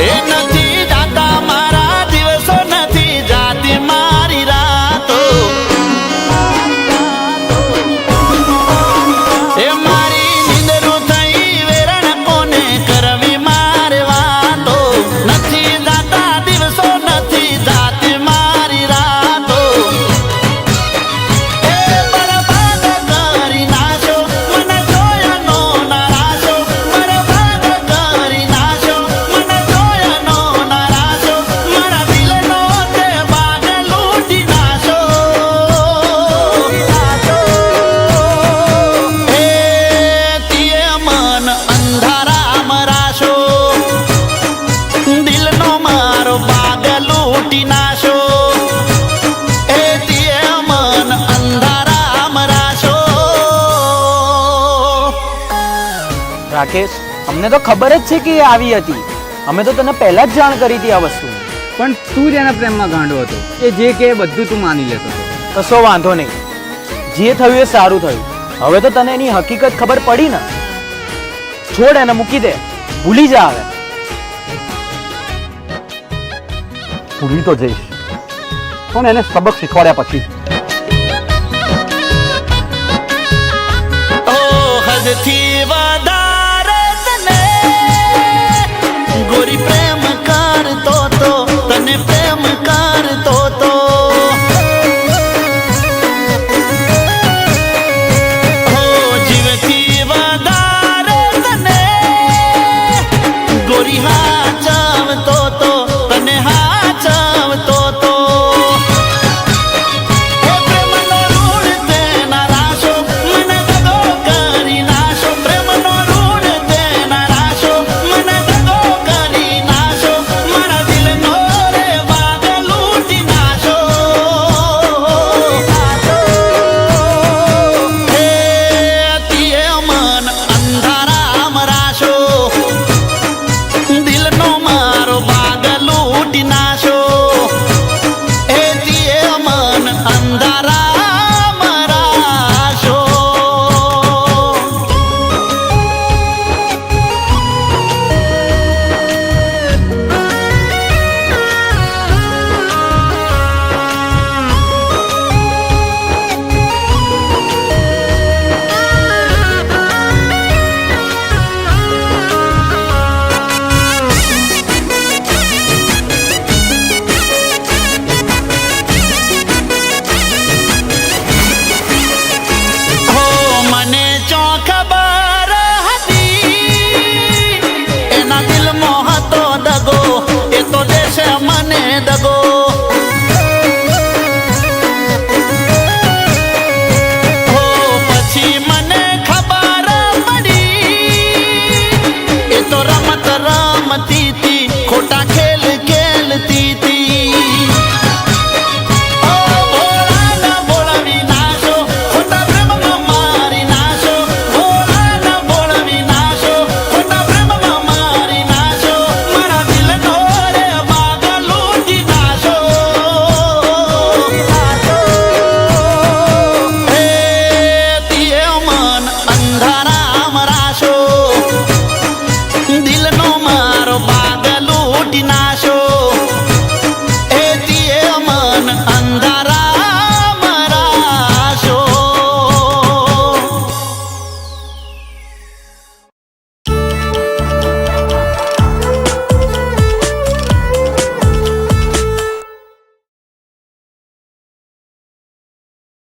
de nada. Rakesh અમને તો ખબર જ છે કે એ આવી હતી. અમે તો તને પહેલા જ જાણ કરી હતી આ વસ્તુ પણ તું જ એના પ્રેમમાં ગાંડો હતો. એ જે કે બધું તું માની લેતો હતો. કશો વાંધો નહીં. જે થયું એ સારું થયું. હવે તો તને એની હકીકત ખબર પડી ને? છોડ એને મૂકી દે. ભૂલી જા હવે. ભૂલી તો જઈશ. પણ એને સબક શીખવાડ્યા પછી. ઓ હદથી पुकार तो